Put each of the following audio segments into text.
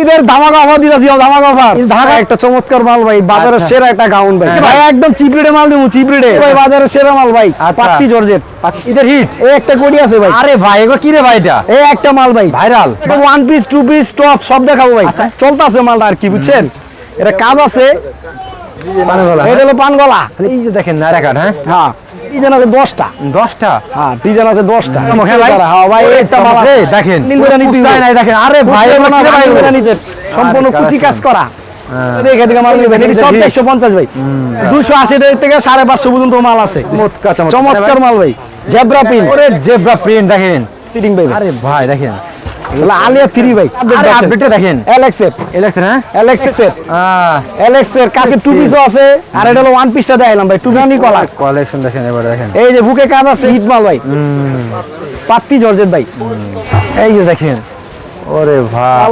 ঈদের ধামাকা অফার দিতেছি ধামাকা অফার। ঢাকা একটা চমৎকার মাল ভাই বাজারের আচ্ছা। সেরা একটা গাউন ভাই। ভাই। একদম চিপড়ে মাল দেবো চিপড়ে ভাই বাজারের সেরা মাল ভাই। আচ্ছা। পাত্তি জর্জেট। ঈদের হিট। এই একটা কোটি আছে ভাই। আরে ভাই এগুলো কি রে ভাই এটা? এই একটা মাল ভাই। Viral. One piece two piece top সব দেখাবো ভাই। আচ্ছা। চলতেছে মালটা আর কি বুঝছেন? এটা কাজ আছে। মানে এটা হলো পান এই যে দেখেন নায়রা কার্ড হ্যাঁ? হ্যাঁ ডিজাইন আছে দশটা। দশটা? হ্যাঁ ডিজাইন আছে দশটা। হ্যাঁ ভাই? হ্যাঁ একটা মাল দেখেন নাই দেখেন। আরে ভাই সম্পূর্ণ কুচি কাজ করা। চমৎকার মাল ভাই। জেব্রা ওরে জেব্রা প্রিন্ট দেখেন। আরে ভাই দেখেন। এগুলো আলিয়া ভাই। আরে দেখেন। এলএক্স এর এই হ্যাঁ? এলএক্স এর এলএক্স এর কাছে টু পিসও আছে। আর এটা হলো ওয়ান পিসটা দেখাইলাম ভাই টু রানি কলা কালেকশন দেখেন এবারে দেখেন। এই যে বুকে কাজ আছে। হিট মাল ভাই। পাত্তি জর্জেট ভাই। এই যে দেখেন। ওরে ভাই।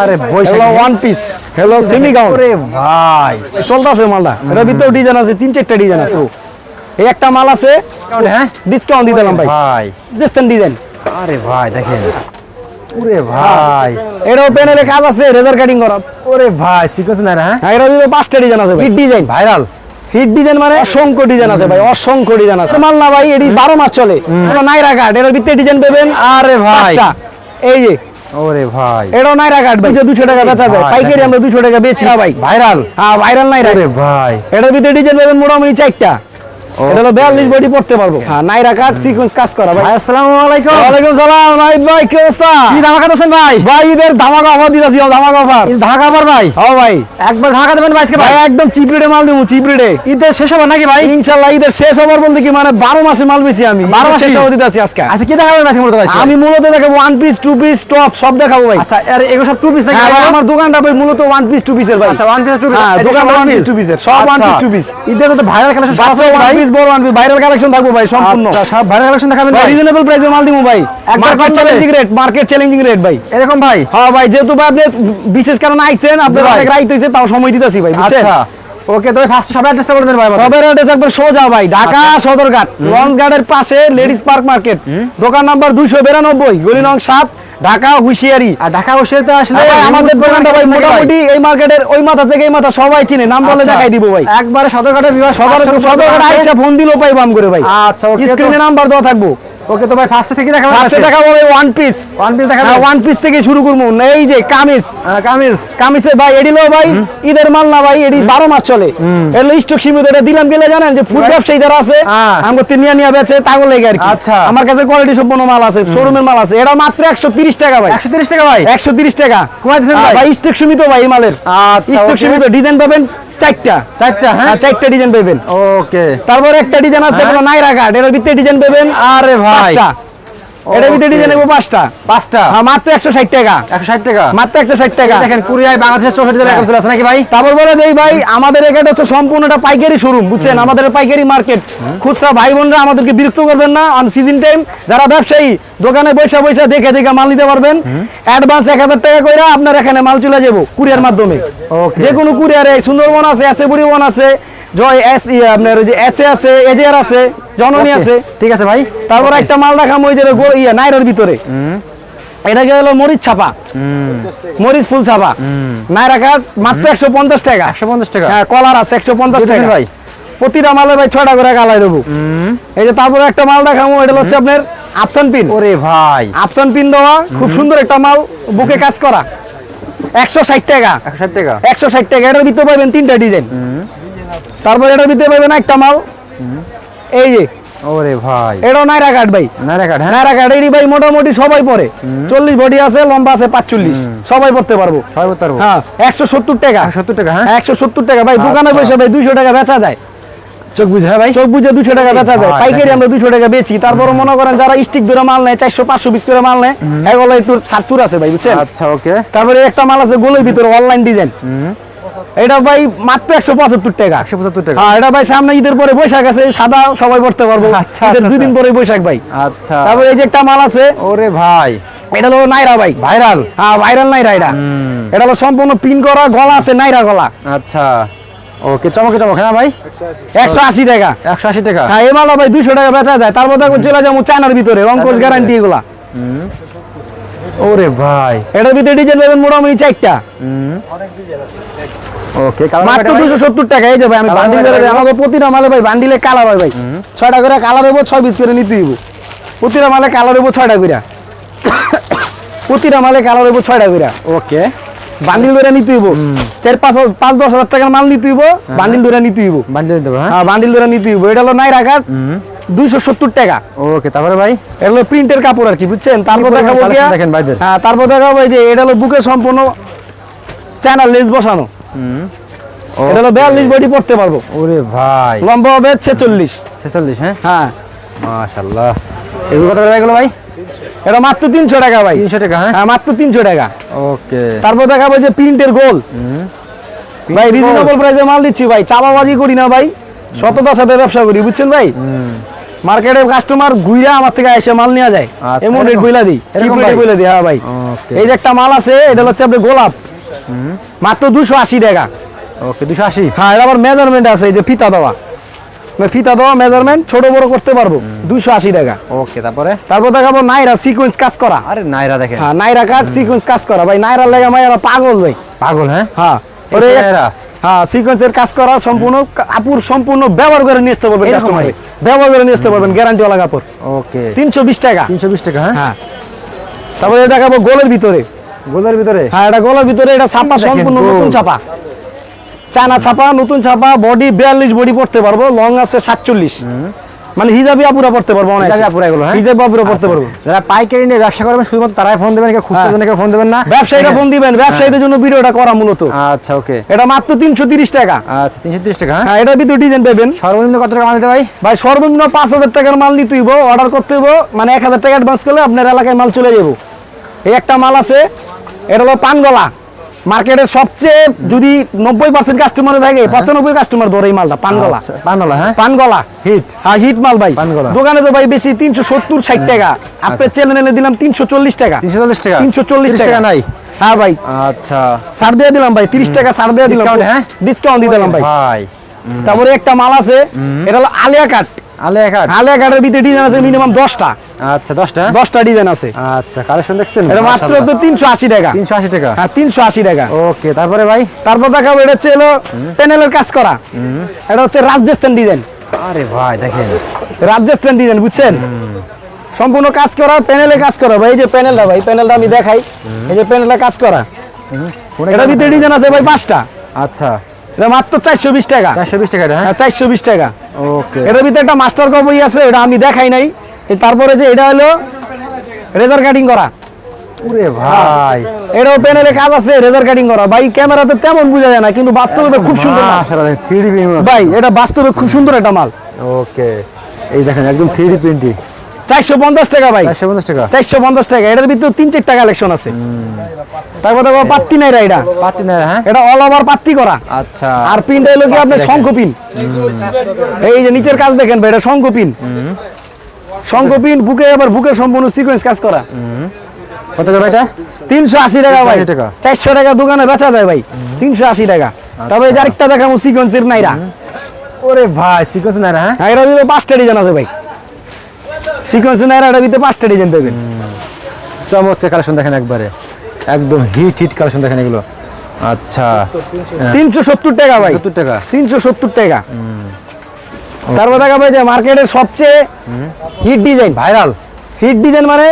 আরে Boishakh. One piece hello semi gown ওরে ভাই। চলতেছে মালটা। ডিজাইন আছে তিন চারটা ডিজাইন আছে। এই একটা মাল আছে। হ্যাঁ? ডিসকাউন্ট দিলাম ভাই। ভাই। জেস্টান ডিজাইন আরে ভাই দেখেন। ওরে ভাই। এটাও প্যানেলে কাজ আছে রেজার কাটিং করা ওরে ভাই সিকোয়েন্স না হ্যাঁ? ভিতরে পাঁচটা ডিজাইন আছে hit design viral hit design মানে অসংখ্য ডিজাইন আছে ভাই অসংখ্য ডিজাইন আছে। মাল না ভাই এটি বারো মাস চলে। নাইরা কার্ড এটার ভিতরে ডিজাইন পাবেন আরে ভাই। এই যে। ওরে ভাই। এটাও নাইরা কার্ড ভাই। দুশো টাকা বেচা যায়। পাইকারি আমরা দুশো টাকা বেচি না ভাই। ভাইরাল হ্যাঁ ভাইরাল নাইরা। ভাই। এটার ভিতরে ডিজাইন পাবেন মোটামুটি চারটা। এটা হলো বিয়াল্লিশ বডি পড়তে পারব। হ্যাঁ নাইরা কাট সিকোয়েন্স কাজ করা ভাই। আসসালামু আলাইকুম। ওয়ালাইকুম সালাম নাইদ ভাই কি অবস্থা? কি ধামাকা ভাই? ভাই ঈদের ধামাকা অফার দিতেছি ধামাকা অফার ভাই? ও ভাই। একবার দেবেন ভাই আজকে ভাই? ভাই একদম মাল দেবো ঈদের শেষ হবে নাকি ভাই? ইনশাল্লাহ ঈদের শেষ হবার বলতে কি মানে বারো মাসে মাল বেশি আমি। 12 বারো মাসে? শেষ দিতেছি আজকে। আচ্ছা কি দেখাবেন আজকে মূলত ভাই আমি মূলত দেখাবো one piece two piece top সব দেখাবো ভাই। আচ্ছা আর এগুলো সব টু পিস নাকি? হ্যাঁ, আমার দোকানটা ভাই মূলত ওয়ান পিস টু পিসের ভাই। আচ্ছা ওয়ান পিস টু পিস হ্যাঁ, দোকান one piece, two piece এর, সব ওয়ান পিস two piece। ঈদের তো ভাইরাল কালেকশন সব ওয়ান পিস বড় পিস ভাইরাল কালেকশন থাকব ভাই সম্পূর্ণ। আচ্ছা সব ভাইরাল কালেকশন দেখাবেন ভাই রিজনেবল প্রাইসে মাল দিব ভাই। একবার কম challenging rate market challenging rate ভাই। এরকম ভাই? হ্যাঁ ভাই যেহেতু ভাই আপনি বিশেষ কারণে আইছেন আপনার অনেক রাইত হয়েছে তাও সময় দিতেছি ভাই বুঝছেন? আচ্ছা। ওকে তবে ফার্স্ট সবাই অ্যাড্রেসটা করে দেন ভাই। সবের অ্যাড্রেস একবার সোজা ভাই ঢাকা সদরঘাট লঞ্চ গার্ডের পাশে লেডিস পার্ক মার্কেট। দোকান নাম্বার দুইশো বিরানব্বই গলি নং সাত ঢাকা হুশিয়ারি। আর ঢাকা হুশিয়ারি তো আসলে আমাদের দোকানটা ভাই মোটামুটি এই মার্কেটের ওই মাথা থেকে এই মাথা সবাই চিনে। নাম বলে আচ্ছা। দেখাই দিব ভাই। একবারে সদরঘাটের বিভাগ সদরঘাট সদরঘাট আইসা ফোন দিলেও পাইবাম বাম করে ভাই। আচ্ছা স্ক্রিনে নাম্বার দেওয়া থাকব। ওকে তো ভাই ফার্স্ট থেকে দেখাবেন পাশে দেখা হবে ওয়ান পিস ওয়ান পিস দেখাবেন? ওয়ান পিস থেকে শুরু করব। এই যে কামিজ। হ্যাঁ, কামিজ। কামিজে ভাই এডিলো ভাই। ঈদের মাল না ভাই এডি বারো মাস চলে। এগুলো স্টক সীমিত এটা দিলাম গেলে জানেন যে ফুড ব্যবসায়ী যারা আছে হ্যাঁ। আমাকে তিনিয়া নিয়ে বেচে তাগো লেগে আর কি। আচ্ছা। আমার কাছে কোয়ালিটি সম্পন্ন মাল আছে শোরুমের মাল আছে। এটা মাত্র একশো তিরিশ টাকা ভাই। একশো তিরিশ টাকা ভাই? একশো তিরিশ টাকা। কমাই হ্যাঁ, ভাই? ভাই স্টক সীমিত ভাই এই মালের। আচ্ছা স্টক okay। সীমিত ডিজাইন পাবেন? চারটা। চারটা হ্যাঁ? হ্যাঁ চারটা ডিজাইন পাবেন ওকে তারপর একটা ডিজাইন আছে হ্যাঁ। নাইরা কার্ড এর ভিতরে ডিজাইন পাবেন আরে ভাই। এটার ভিতরে ডিজাইন নেব পাঁচটা। পাঁচটা? হ্যাঁ মাত্র একশো ষাট টাকা। একশো ষাট টাকা? মাত্র একশো ষাট টাকা। দেখেন কুরিয়ায় বাংলাদেশের চৌষট্টি জেলা হ্যাঁ। আছে নাকি ভাই? তারপর বলে দেই ভাই আমাদের এখানে হচ্ছে সম্পূর্ণটা পাইকারি শোরুম বুঝছেন? আমাদের পাইকারি মার্কেট খুচরা ভাই বোনরা আমাদেরকে বিরক্ত করবেন না অন সিজন টাইম যারা ব্যবসায়ী দোকানে বৈশা বৈশা দেখে দেখে মাল নিতে পারবেন। অ্যাডভান্স এক হাজার টাকা করে আপনার এখানে মাল চলে যাব কুরিয়ার মাধ্যমে। Okay. যে কোনো কুরিয়ারে সুন্দরবন আছে বুড়িবন আছে জয় এস ই, আপনার ওই যে এসে আছে এজেআর আছে জননী আছে। ঠিক আছে ভাই? তারপর একটা মাল দেখাম ওই যে ইয়ে নাইরের ভিতরে। এটাকে হলো মরিচ ছাপা? মরিচ ফুল ছাপা। নাইরা কাঠ মাত্র একশো পঞ্চাশ টাকা। একশো পঞ্চাশ টাকা। হ্যাঁ কলার আছে একশো পঞ্চাশ টাকা। ভাই? প্রতিটা মালে ভাই ছয়টা করে গালাই দেবো। এই যে তারপরে একটা মাল দেখাবো এটা হচ্ছে আপনার আফসান পিন। ওরে ভাই। আফসান পিন দেওয়া খুব সুন্দর একটা মাল বুকে কাজ করা। একশো ষাট টাকা। একশো ষাট টাকা। একশো ষাট টাকা এটার ভিতরে পাবেন তিনটা ডিজাইন। তারপর এটার ভিতরে পাবেন একটা মাল। এই যে। ওরে ভাই। এটাও নাইরা কাঠ ভাই। নাইরা কার্ড হ্যাঁ? নাইরা কাঠ এটি ভাই মোটামুটি সবাই পরে। চল্লিশ বডি আছে লম্বা আছে পাঁচচল্লিশ। সবাই পড়তে পারব। ছয় বলতে পারব। হ্যাঁ একশো সত্তর টাকা। সত্তর টাকা হ্যাঁ? একশো সত্তর টাকা। ভাই দোকানে আচ্ছা। বসে ভাই দুইশো টাকা বেচা যায়। চোখ বুঝে হ্যাঁ ভাই? চোখ বুঝে দুশো টাকা বেচা যায়। পাইকারি আমরা দুশো টাকা বেচি। তারপর মনে করেন যারা স্টিক ধরে মাল নেয় চারশো পাঁচশো পিস করে মাল নেয় এগুলো একটু সারসুর আছে ভাই বুঝছেন? আচ্ছা ওকে। তারপরে একটা মাল আছে গোলের ভিতরে অনলাইন ডিজাইন এটা ভাই মাত্র একশো পঁচাত্তর টাকা। একশো পঁচাত্তর টাকা। হ্যাঁ এটা ভাই সামনে ঈদের পরে বৈশাখ আছে সাদা সবাই পড়তে পারব। আচ্ছা, আচ্ছা, দুই দিন আচ্ছা। পরে বৈশাখ ভাই। আচ্ছা। তারপরে এই যে একটা মাল আছে ওরে ভাই। এটা হলো নাইরা ভাই। ভাইরাল? হ্যাঁ ভাইরাল নাইরা এটা। এটা হলো সম্পূর্ণ পিন করা গলা আছে নাইরা গলা। আচ্ছা। ওকে চমকে চমক হ্যাঁ ভাই? একশো আশি টাকা। একশো আশি টাকা। হ্যাঁ এই মালটা ভাই দুইশো টাকা বেচা যায়। তারপর দেখো চলে যাব চায়নার ভিতরে অঙ্কশ গ্যারান্টি এগুলা। ওরে ভাই। এটার ভিতরে ডিজাইন পাবেন মোটামুটি চারটা। ওকে মাত্র টাকা। এই যে ভাই আমি বান্ডিল করে ভাই? আমাকে প্রতিটা মালে ভাই বান্ডিলে হয় ভাই। করে পিস করে নিতে প্রতিটা মালে করে। প্রতিটা মালে করে। ওকে বান্ডিল ধরে নিতে হইব। চার পাঁচ পাঁচ দশ হাজার টাকার মাল নিতে হইব বান্ডিল ধরে নিতে হইব। বান্ডিল হবে হ্যাঁ। হ্যাঁ বান্ডিল ধরে নিতে হইব। এটা হলো নাই রাখার দুইশো সত্তর টাকা। ওকে তারপরে ভাই? এটা হলো প্রিন্টের কাপড় আর কি বুঝছেন? তারপর দেখাবো দেখেন ভাইদের। হ্যাঁ তারপর দেখাবো এই যে এটা হলো বুকের সম্পূর্ণ চায়না লেস বসানো। এটা হলো বিয়াল্লিশ বডি পড়তে পারব। ওরে ভাই। লম্বা হবে ছেচল্লিশ। ছেচল্লিশ হ্যাঁ? হ্যাঁ। মাশাল্লাহ। এগুলো কত করে ভাই এটা মাত্র তিনশো টাকা ভাই। তিনশো টাকা হ্যাঁ? হ্যাঁ মাত্র তিনশো টাকা। ওকে। তারপর দেখাবো যে প্রিন্টের গোল। ভাই রিজনেবল প্রাইসে মাল দিচ্ছি ভাই। চাপাবাজি করি না ভাই। সততার সাথে ব্যবসা করি বুঝছেন ভাই? মার্কেটে কাস্টমার ঘুইরা আমার থেকে এসে মাল নেওয়া যায়। আচ্ছা, এমন রেট? বইলা দিই। এরকম? বইলা দিই হ্যাঁ ভাই। এই যে একটা মাল আছে এটা হচ্ছে আপনার গোলাপ। মাত্র দুশো আশি টাকা। ওকে দুশো আশি। হ্যাঁ এটা আবার মেজারমেন্ট আছে এই যে ফিতা দেওয়া। মানে ফিতা দেওয়া মেজারমেন্ট ছোট বড় করতে পারব দুশো আশি টাকা। ওকে তারপরে? তারপর দেখাবো নাইরা সিকোয়েন্স কাজ করা। আরে নাইরা দেখেন। হ্যাঁ নাইরা কাট সিকোয়েন্স কাজ করা। ভাই নাইরা লেগে মাইরা পাগল ভাই। পাগল হ্যাঁ? হ্যাঁ ওরে হ্যাঁ সিকোয়েন্সের কাজ করা সম্পূর্ণ আপুর সম্পূর্ণ ব্যবহার করে নিয়ে আসতে পারবেন কাস্টমারে ব্যবহার করে নিয়ে আসতে পারবেন গ্যারান্টি ওয়ালা কাপড়। ওকে তিনশো বিশ টাকা। তিনশো বিশ টাকা হ্যাঁ? হ্যাঁ। তারপরে দেখাবো গোলের ভিতরে। গোলের ভিতরে? হ্যাঁ এটা গোলের ভিতরে এটা ছাপা সম্পূর্ণ নতুন ছাপা। চায়না ছাপা নতুন ছাপা বডি বিয়াল্লিশ বডি পড়তে পারব লং আছে সাতচল্লিশ। মানে হিজাবি আপুরা পড়তে পারব অনেক হিজাবি আপুরা এগুলো, হ্যাঁ? হিজাবি আপুরা পড়তে পারব। যারা পাইকারি নিয়ে ব্যবসা করবেন শুধুমাত্র তারাই ফোন দেবেন খুচরা জন্য ফোন দেবেন না। ব্যবসায়ীরা ফোন দিবেন ব্যবসায়ীদের জন্য ভিডিওটা করা মূলত। আচ্ছা ওকে। এটা মাত্র তিনশো তিরিশ টাকা। আচ্ছা তিনশো তিরিশ টাকা হ্যাঁ? হ্যাঁ এটার ভিতরে ডিজাইন পাবেন। সর্বনিম্ন কত টাকা মাল দিতে ভাই ভাই সর্বনিম্ন পাঁচ হাজার টাকার মাল নিতে হইব অর্ডার করতে হইব মানে এক হাজার টাকা অ্যাডভান্স করলে আপনার এলাকায় মাল চলে যাব। এই একটা মাল আছে এটা হলো পানগলা। মার্কেটের সবচেয়ে যদি নব্বই পার্সেন্ট কাস্টমার থাকে পঁচানব্বই কাস্টমার ধরে এই মালটা পানগলা। আচ্ছা, পানলা হ্যাঁ? পানগলা। হিট। হ্যাঁ হিট মাল ভাই। পানগলা। দোকানে তো ভাই বেশি তিনশো সত্তর ষাট টাকা। আপনার চ্যানেলে দিলাম তিনশো চল্লিশ টাকা। তিনশো চল্লিশ টাকা? তিনশো চল্লিশ টাকা নাই? হ্যাঁ ভাই। আচ্ছা। ছাড় দিয়ে দিলাম ভাই তিরিশ টাকা ছাড় দিয়ে দিলাম। হ্যাঁ? ডিসকাউন্ট দিয়ে দিলাম ভাই। ভাই। তারপরে একটা মাল আছে এটা হলো আলিয়া কাট আলে এক আট আলিয়া কাটের ভিতরে ডিজাইন আছে মিনিমাম দশটা। আচ্ছা দশটা? দশটা ডিজাইন আছে। আচ্ছা কালেকশন দেখছেন? এটা মাত্র টাকা। তিনশো আশি টাকা? হ্যাঁ টাকা। ওকে তারপরে ভাই? তারপর দেখাবো এটা হচ্ছে হলো প্যানেলের কাজ করা। এটা হচ্ছে রাজস্থান ডিজাইন আরে ভাই দেখেন। রাজস্থান ডিজাইন বুঝছেন? সম্পূর্ণ কাজ করা প্যানেলে কাজ করা। ভাই এই যে প্যানেলটা ভাই প্যানেলটা আমি দেখাই। এই যে প্যানেলটা কাজ করা। এটা ভিতরে ডিজাইন আছে ভাই পাঁচটা। আচ্ছা। এটা মাত্র চারশো বিশ টাকা। চারশো বিশ টাকা হ্যাঁ? হ্যাঁ চারশো বিশ টাকা। ওকে এটার ভিতরে একটা মাস্টার কপি আছে এটা আমি দেখাই নাই। তারপরে যে এটা হলো রেজার কাটিং করা। ওরে ভাই। এটাও প্যানেলে কাজ আছে রেজার কাটিং করা। ভাই ক্যামেরাতে তেমন বোঝা যায় না কিন্তু বাস্তবে খুব সুন্দর ভাই এটা বাস্তবে খুব সুন্দর একটা মাল। ওকে এই দেখেন একদম থ্রি প্রিন্টি চারশো পঞ্চাশ টাকা ভাই। চারশো পঞ্চাশ টাকা। চারশো পঞ্চাশ টাকা। এটার ভিতরে তিন চারটা কালেকশন আছে। তারপর দেখো পাত্তি নাই এটা। পাতি না হ্যাঁ? এটা অল ওভার পাত্তি করা। আচ্ছা। আর পিনটা হলো কি আপনার। শঙ্খ পিন এই যে নিচের কাজ দেখেন ভাই এটা শঙ্খ পিন শঙ্খ পিন বুকে আবার বুকের সম্পূর্ণ সিকোয়েন্স কাজ করা। কত করে এটা? তিনশো আশি টাকা ভাই। 380 টাকা। টাকা দোকানে বেচা যায় ভাই। তিনশো আশি টাকা। তবে এই যে আরেকটা দেখাবো সিকোয়েন্সের নাইরা। ওরে ভাই সিকোয়েন্স না হ্যাঁ? এটার ভিতরে পাঁচটা ডিজাইন আছে ভাই। সিকোয়েন্সের নাইরা এটার ভিতরে পাঁচটা ডিজাইন পাবেন। চমৎকার কালেকশন দেখেন একবারে। একদম হিট হিট কালেকশন দেখেন এগুলো। আচ্ছা। তিনশো সত্তর টাকা ভাই। সত্তর টাকা। তিনশো সত্তর টাকা। তারপর দেখা ভাই যে মার্কেটের সবচেয়ে hit design viral hit design মানে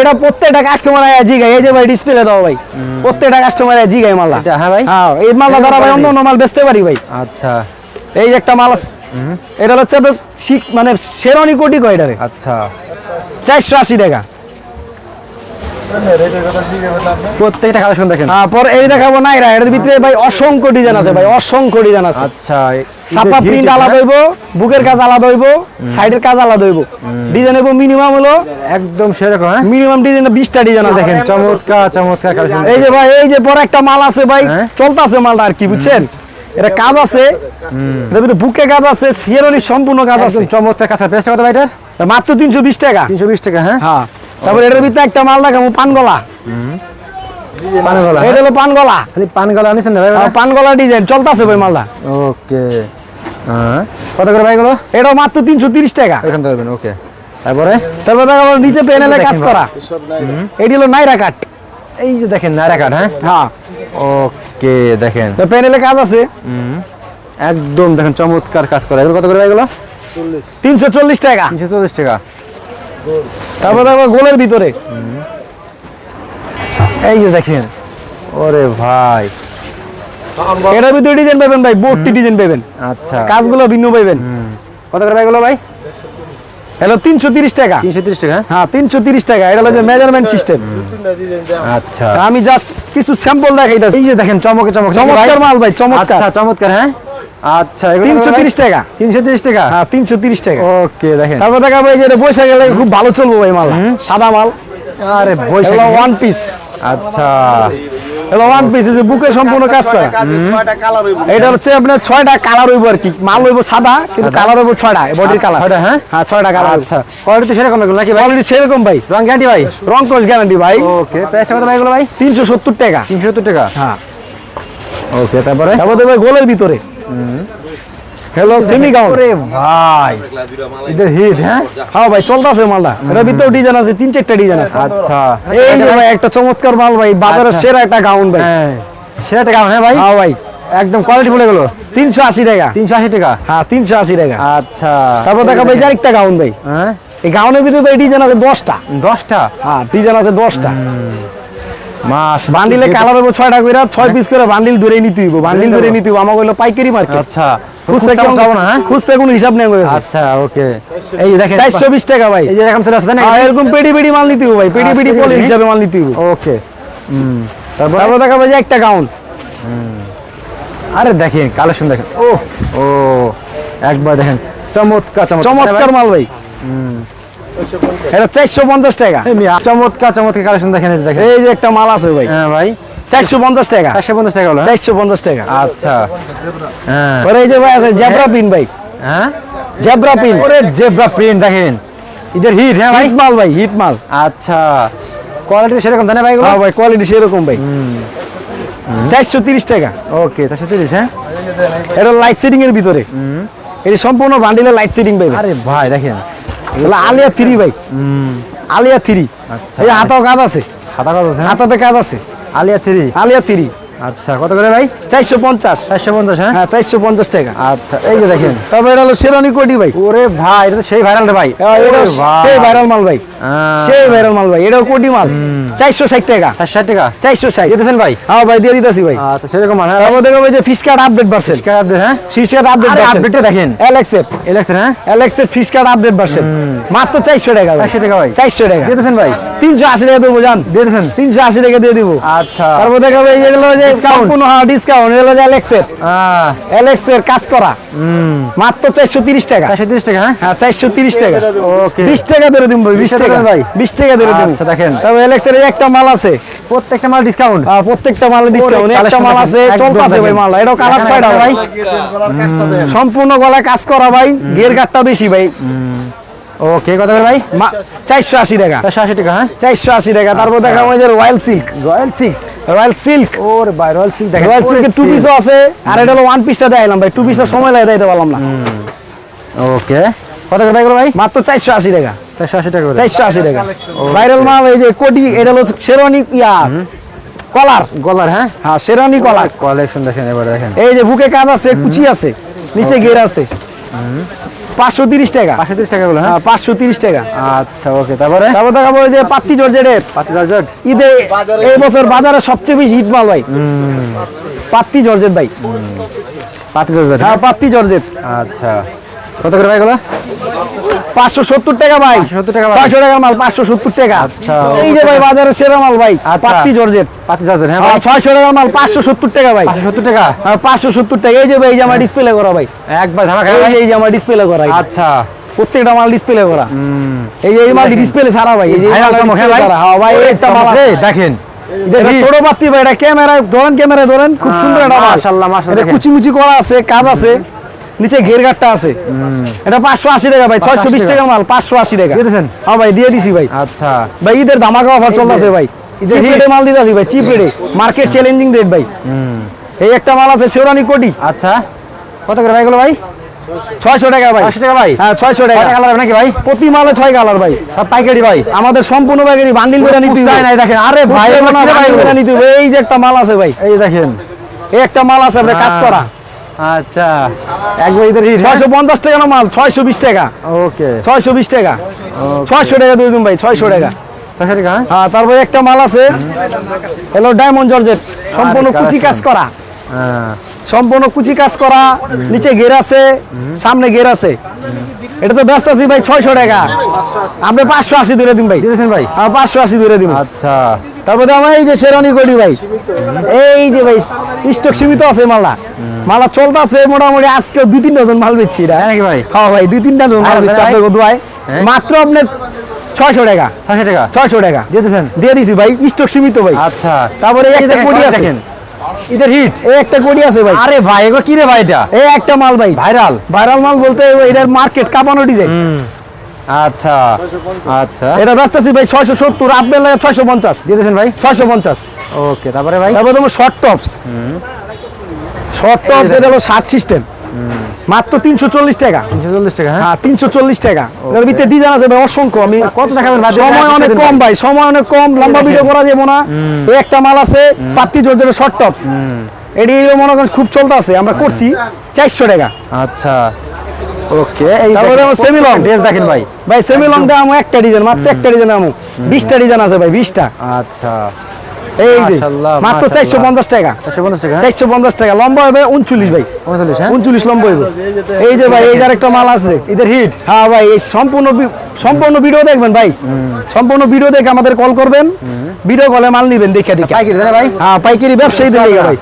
এটা প্রত্যেকটা কাস্টমার আয়া জিগায়। এই যে ভাই ডিসপ্লে দাও ভাই। প্রত্যেকটা কাস্টমার আয়া জিগায় এটা হ্যাঁ ভাই। হ্যাঁ এই মালটা দ্বারা ভাই অন্য অন্য মাল বেচতে পারি ভাই। আচ্ছা। এই যে একটা মাল এটা হচ্ছে আপনার মানে শেরনি কোটি কয় এটারে আচ্ছা। চারশো আশি টাকা। প্রত্যেকটা কালেকশন দেখেন। হ্যাঁ পর এই দেখাবো নাইরা এটার ভিতরে ভাই অসংখ্য ডিজাইন আছে ভাই অসংখ্য ডিজাইন আছে। আচ্ছা ছাপা প্রিন্ট আলাদা হইব বুকের কাজ আলাদা হইব সাইডের কাজ আলাদা হইব। ডিজাইন হইব মিনিমাম হলো একদম সেরকম হ্যাঁ? মিনিমাম ডিজাইন বিশটা ডিজাইন আছে। দেখেন চমৎকার চমৎকার কালেকশন। এই যে ভাই এই যে পরে একটা মাল আছে ভাই হ্যাঁ? চলতেছে মালটা আর কি বুঝছেন? এটা কাজ আছে। এটার ভিতরে বুকে কাজ আছে শিয়ারনি সম্পূর্ণ কাজ আছে। চমৎকার কাছে প্রেসটা কত ভাই এটার? মাত্র তিনশো বিশ টাকা। তিনশো বিশ টাকা হ্যাঁ? হ্যাঁ। তারপর এটার ভিতরে একটা মাল দেখাবো পানগলা। পান গলা এটা হলো পানগলা। খালি পান আনিছেন না ভাই হ্যাঁ, পানগলা ডিজাইন চলতেছে ভাই মালটা। ওকে। হ্যাঁ। কত করে ভাই গুলো এটাও মাত্র তিনশো তিরিশ টাকা। এখান থেকে ওকে। তারপরে? তারপর দেখা নিচে প্যানেলে কাজ করা। এটি হলো নাইরা কাট এই যে দেখেন নায়রা কাঠ হ্যাঁ? হ্যাঁ। ওকে দেখেন। তো প্যানেলে কাজ আছে? একদম দেখেন চমৎকার কাজ করা। এগুলো কত করে এগুলো? তিনশো চল্লিশ। টাকা। তিনশো চল্লিশ টাকা। তারপর দেখো গোলের ভিতরে। এই যে দেখেন। ওরে ভাই। এটার ভিতরে ডিজাইন পাবেন ভাই বোর্ডটি ডিজাইন পাবেন। আচ্ছা। কাজগুলো ভিন্ন পাবেন। কত করে ভাই এগুলো ভাই? তিনশো তিরিশ টাকা। তিনশো তিরিশ টাকা? হ্যাঁ? তিনশো তিরিশ টাকা। এটা হলো মেজারমেন্ট সিস্টেম আচ্ছা। আমি জাস্ট কিছু স্যাম্পল দেখাইতেছি। এই যে দেখেন চমকে চমক। চমৎকার মাল ভাই চমৎকার। আচ্ছা চমৎকার হ্যাঁ? আচ্ছা তিনশো তিরিশ টাকা। তিনশো তিরিশ টাকা? হ্যাঁ তিনশো তিরিশ টাকা। ওকে দেখেন। তারপর দেখা ভাই যে বসে গেলে খুব ভালো চলবো ভাই মাল। সাদা মাল। আরে বৈশাখ। ওয়ান পিস আচ্ছা। এগুলো ওয়ান পিস যে বুকে সম্পূর্ণ কাজ করে। এটা হচ্ছে আপনার ছয়টা কালার হইব আর কি। মাল হইব সাদা কিন্তু কালার হইব ছয়টা বডির কালার ছয়টা, হ্যাঁ? হ্যাঁ ছয়টা কালার আচ্ছা। কোয়ালিটি সেরকম নাকি ভাই? কোয়ালিটি সেরকম ভাই। রং গ্যারান্টি ভাই। রং গ্যারান্টি ভাই। ওকে প্রাইসটা কত ভাই এগুলো ভাই? তিনশো সত্তর টাকা। তিনশো সত্তর টাকা? হ্যাঁ। ওকে তারপরে? গোলের ভিতরে। হ্যালো সেমি গাউন ওরে ভাই এদের হিট হ্যাঁ? হ্যাঁ ভাই চলতেছে মালটা। এটার ভিতরে ডিজাইন আছে তিন চারটা ডিজাইন আছে। আচ্ছা। এই যে ভাই একটা চমৎকার মাল ভাই বাজারের আচ্ছা। সেরা একটা গাউন ভাই। হ্যাঁ। সেটা টাকা হ্যাঁ ভাই? হ্যাঁ ভাই একদম কোয়ালিটি ফুল এগুলো তিনশো আশি টাকা। তিনশো আশি টাকা? হ্যাঁ তিনশো আশি টাকা। আচ্ছা। তারপর দেখা ভাই যে একটা গাউন ভাই। হ্যাঁ? এই গাউনের ভিতরে ভাই ডিজাইন আছে দশটা। দশটা? হ্যাঁ ডিজাইন আছে দশটা। মাস বান্ডিলে কালার দেবো ছয়টা করে ছয় পিস করে বান্ডিল ধরে নিতে হইব। বান্ডিল ধরে নিতে হইব। আমাকে হইল পাইকারি মার্কেট আচ্ছা। খুচরা খুচরা কেমন? যাব না খুচরা কোনো হিসাব নেই আচ্ছা ওকে। এই দেখেন চারশো বিশ টাকা ভাই। এই যে এরকম চলে আসছে না? এরকম পেডি পেডি মাল নিতে হইব ভাই পেডি পেডি পলি হিসাবে মাল নিতে হইব ওকে। হুম। তারপর? তারপর দেখা ভাই একটা গাউন। আরে দেখেন কালেকশন দেখেন। ও ও একবার দেখেন। চমৎকার চমৎকার। চমৎকার মাল ভাই। এটা চারশো পঞ্চাশ টাকা। চমৎকার চমৎকার কালেকশন দেখেন এই যে দেখেন। এই যে একটা মাল আছে ভাই। হ্যাঁ ভাই। চারশো পঞ্চাশ টাকা। চারশো পঞ্চাশ টাকা হলো হ্যাঁ? চারশো পঞ্চাশ টাকা। আচ্ছা। হ্যাঁ। পরে এই যে ভাই আছে জেব্রা পিন ভাই। হ্যাঁ? জেব্রা পিন ওরে জেব্রা প্রিন্ট দেখেন। হিট হ্যাঁ ভাই? হিট মাল ভাই হিট মাল আচ্ছা। কোয়ালিটি সেরকম তাই না ভাই এগুলো? হ্যাঁ ভাই কোয়ালিটি সেরকম ভাই। চারশো তিরিশ টাকা। ওকে চারশো তিরিশ হ্যাঁ? এটা লাইট সেটিং এর ভিতরে। এটি সম্পূর্ণ বান্ডিলে লাইট সেটিং পাবে আরে ভাই দেখেন। এগুলো আলিয়া থ্রি ভাই। আলিয়া থ্রি আচ্ছা। এই হাতাও কাজ আছে। খাতা কত আছে হ্যাঁ? হাতাতে কাজ আছে। আলিয়া থ্রি। আলিয়া থ্রি। আচ্ছা কত করে ভাই? চারশো পঞ্চাশ। চারশো পঞ্চাশ হ্যাঁ? হ্যাঁ চারশো পঞ্চাশ টাকা। আচ্ছা এই যে দেখেন। তারপর এটা হলো শেরানি কোটি ভাই। ওরে ভাই এটা তো সেই ভাইরাল ভাই। হ্যাঁ। সেই ভাইরাল মাল ভাই। সেই ভাইরাল মাল ভাই এটাও কোটি মাল। চারশো ষাট টাকা। চারশো ষাট টাকা? চারশো ষাট। দিতেছেন ভাই? হ্যাঁ ভাই দিয়ে দিতেছি ভাই। আচ্ছা সেরকম মানে তারপর দেখো ভাই যে ফিশ কার্ড আপডেট ভার্সেন কার আপডেট হ্যাঁ? ফিশ কার্ড আপডেট আপডেটটা দেখেন। অ্যালেক্সের ইলেকশন হ্যাঁ? অ্যালেক্সের ফিশ কার্ড আপডেট ভার্সন মাত্র চারশো টাকা। 400 টাকা ভাই। চারশো টাকা। দিতেছেন ভাই? তিনশো আশি টাকা দেবো জান। দিতেছেন। তিনশো আশি টাকা দিয়ে দিব। আচ্ছা। তারপর দেখা ভাই যেগুলো যে সম্পূর্ণ হ্যাঁ ডিসকাউন্ট এগুলো যে অ্যালেক্সের আহ, অ্যালেক্সের কাজ করা। মাত্র চারশো তিরিশ টাকা। হ্যাঁ? হ্যাঁ ওকে। ধরে ভাই বিশ টাকা ভাই? ধরে দিব আচ্ছা, দেখেন। তবে একটা মাল আছে। প্রত্যেকটা মাল ডিসকাউন্ট আহ, প্রত্যেকটা মালে ডিসকাউন্ট একটা মাল আছে চলতেছে ভাই মাল। এটাও কালার ছয়টা ভাই। ভাই। সম্পূর্ণ গলায় কাজ করা ভাই। গের গাটটা বেশি ভাই। ওকে কত করে ভাই? চারশো আশি টাকা। চারশো আশি টাকা হ্যাঁ? চারশো আশি টাকা। তারপর দেখা হয় যে royal silk royal six royal silk ওর ভাই রয়্যাল সিল্ক দেখেন রয়্যাল সিল্কের টু পিসও আছে। আর এটা হলো ওয়ান পিসটা দেখাইলাম ভাই। টু পিসটা সময় লাগে দিতে পারলাম না। ওকে কত করে ভাই ভাই? মাত্র চারশো আশি টাকা। চারশো আশি টাকা করে। চারশো আশি টাকা। ভাইরাল মাল এই যে কোটি এটা হলো শেরওয়ানি ইয়া কলার। গলার হ্যাঁ? হ্যাঁ শেরওয়ানি কলার। কালেকশন দেখেন এবার দেখেন। এই যে বুকে কাজ আছে কুচি আছে নিচে গের আছে। পাঁচশো তিরিশ টাকা। পাঁচশো তিরিশ টাকা হ্যাঁ? হ্যাঁ পাঁচশো তিরিশ টাকা। আচ্ছা ওকে তারপরে? তারপর দেখাবো যে পাত্তি জর্জেটের। পাতি জর্জট। ঈদে এই বছর বাজারে সবচেয়ে বেশি হিট মাল ভাই। পাত্তি জর্জেট ভাই। পাতি জর্জেট হ্যাঁ? পাত্তি জর্জেট। আচ্ছা। কত করে ভাই এগুলো? পাঁচশো সত্তর টাকা ভাই। 570 টাকা ছয়শো টাকার মাল পাঁচশো সত্তর টাকা। আচ্ছা, এই যে ভাই বাজারের সেরা মাল ভাই আচ্ছা। জর্জেট। পাতি জর্জট হ্যাঁ হ্যাঁ, ছয়শো টাকার মাল পাঁচশো সত্তর টাকা ভাই। সত্তর টাকা? হ্যাঁ, পাঁচশো সত্তর টাকা। এই যে ভাই এই যে ডিসপ্লে করা ভাই। একবার ধামাকা এই ভাই। যে এই যে আমার ডিসপ্লে করা আচ্ছা। প্রত্যেকটা মাল ডিসপ্লে করা। এই এই মাল ডিসপ্লে ছাড়া ভাই। এই যে হ্যাঁ ভাই। হ্যাঁ একটা মাল। দেখেন। ছোট পাত্তি ভাই এটা ক্যামেরায় ধরেন ক্যামেরায় ধরেন খুব সুন্দর একটা মাশাআল্লাহ, মাশাআল্লাহ, এটা কুচি মুচি করা আছে কাজ আছে। নিচে ঘের গাটটা আছে। এটা পাঁচশো আশি টাকা ভাই ছয়শো বিশ টাকা মাল পাঁচশো আশি টাকা। দিয়ে দিয়েছেন? হ্যাঁ ভাই দিয়ে দিছি ভাই। আচ্ছা। ভাই ঈদের ধামাকা অফার চলতেছে ভাই। ঈদের রেটে মাল দিতেছি ভাই চিপ রেটে মার্কেট চ্যালেঞ্জিং রেট ভাই। এই একটা মাল আছে শেওরানি কোটি। আচ্ছা। কত করে ভাই এগুলো ভাই? ছয়শো টাকা ভাই। পাঁচশো টাকা ভাই? হ্যাঁ ছয়শো টাকা। কালার নাকি ভাই? প্রতি মালে ছয় কালার ভাই। সব পাইকারি ভাই? আমাদের সম্পূর্ণ ব্যাগেরই বান্ডিল করে নিতে খুচরায় নাই দেখেন। আরে ভাই নিতে হবে। এই যে একটা মাল আছে ভাই। এই দেখেন। এই একটা মাল আছে কাজ করা। আচ্ছা। একবার ইদের হিট ছয়শো পঞ্চাশ টাকা না মাল? ছয়শো বিশ টাকা। ওকে। ছয়শো বিশ টাকা। ছয়শো টাকা দিয়ে দিন ভাই ছয়শো টাকা। ছয়শো টাকা হ্যাঁ? হ্যাঁ তারপরে একটা মাল আছে। হলো ডায়মন্ড জর্জেট সম্পূর্ণ কুচি কাজ করা। হ্যাঁ। সম্পূর্ণ কুচি কাজ করা। নিচে গের আছে সামনে গের আছে। এটা তো ব্যস্ত আছি ভাই ছয়শো টাকা। আপনি পাঁচশো আশি ধরে দিন ভাই। দিতেছেন ভাই? হ্যাঁ পাঁচশো আশি ধরে দিন। আচ্ছা। তারপরে আমার এই যে শেরানি করি ভাই এই যে ভাই স্টক সীমিত আছে মালা মালা চলতে আছে মোটামুটি আজকে দুই তিন ডজন মাল বেচছি এটা নাকি ভাই? হ্যাঁ ভাই দুই তিনটা ডজন মাল বেচছি আপনার দোয়ায় হ্যাঁ? মাত্র আপনার ছয়শো টাকা। ছয়শো টাকা? ছয়শো টাকা। দিতেছেন দিয়ে দিছি ভাই স্টক সীমিত ভাই। আচ্ছা। তারপরে একটা আছে। দেখেন। হিট। এই একটা কোডি আছে ভাই। আরে ভাই কি রে ভাই এটা? এই একটা মাল ভাই। ভাইরাল। ভাইরাল মাল বলতে এটার মার্কেট কাঁপানো ডিজাইন আচ্ছা। আচ্ছা। এটা ব্যস্ত আছি ভাই ছয়শো সত্তর ছয়শো পঞ্চাশ। দিতেছেন ভাই? ছয়শো পঞ্চাশ। ওকে তারপরে ভাই? তারপরে তোমার শর্ট টপস শর্ট এটা হলো ষাট সিস্টেম মাত্র তিনশো চল্লিশ টাকা। তিনশো চল্লিশ টাকা হ্যাঁ? হ্যাঁ তিনশো চল্লিশ টাকা। এর ভিতরে ডিজাইন আছে ভাই অসংখ্য। আমি কত দেখাবেন সময় অনেক কম ভাই সময় অনেক কম লম্বা ভিডিও করা যাব না। এই একটা মাল আছে পাত্তি জোর শর্ট টপস এটি মনে করেন খুব চলতে আছে আমরা করছি চারশো টাকা। আচ্ছা। ওকে তারপরে আমার। ড্রেস দেখেন ভাই। ভাই সেমি একটা ডিজাইন মাত্র একটা ডিজাইন আমু বিশটা ডিজাইন আছে ভাই বিশটা। আচ্ছা। এই যে মাত্র মাশাআল্লাহ। চারশো পঞ্চাশ টাকা। চারশো পঞ্চাশ টাকা? চারশো পঞ্চাশ টাকা লম্বা হবে উনচল্লিশ ভাই। উনচল্লিশ হ্যাঁ? লম্বা হবে এই যে ভাই এই যে একটা মাল আছে ঈদের হিট। হ্যাঁ ভাই এই সম্পূর্ণ সম্পূর্ণ ভিডিও দেখবেন ভাই। সম্পূর্ণ ভিডিও দেখে আমাদের কল করবেন। ভিডিও কলে মাল নিবেন দেখে দেখে। পাইকারি ভাই? হ্যাঁ পাইকারি ব্যবসায়ীদের লেগে ভাই।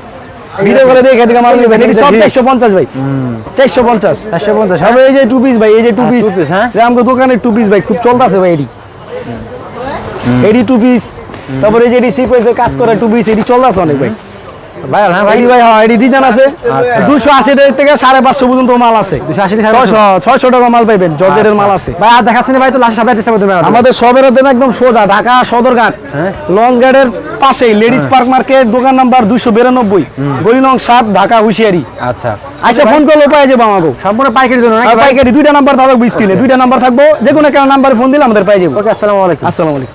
ভিডিও কলে দেখে দেখে মাল নিবেন সব ভাই। হ্যাঁ? এই যে টু পিস ভাই এই যে টু পিস হ্যাঁ। দোকানে টু পিস ভাই খুব চলতেছে ভাই এটি। এটি টু পিস তারপরে যে এটি সিকোয়েন্সের কাজ করে টু পিস এটি চলতেছে অনেক ভাই। ভাই হ্যাঁ ভাই? ভাই হ্যাঁ এটি ডিজাইন আছে। আচ্ছা। দুশো আশি থেকে সাড়ে পাঁচশো পর্যন্ত মাল আছে। দুশো ছয়শো টাকা মাল পাইবেন জর্জেটের মাল আছে। ভাই আর দেখাচ্ছেন ভাই তো লাস্ট করতে আমাদের সবের দেন একদম সোজা ঢাকা সদরঘাট হ্যাঁ। লং গেটের পাশেই লেডিস পার্ক মার্কেট দোকান নাম্বার দুইশো বিরানব্বই গলি নং সাত ঢাকা হুশিয়ারি। আচ্ছা। আচ্ছা ফোন করলে পাওয়া যাবে আমাকে। সম্পূর্ণ পাইকারি জন্য পাইকারি দুইটা নাম্বার থাকবে স্ক্রিনে দুইটা নাম্বার থাকব যে কোনো একটা নাম্বারে ফোন দিলে আমাদের পাই যাব। ওকে আসসালামু আলাইকুম। আসসালামু আলাইকুম।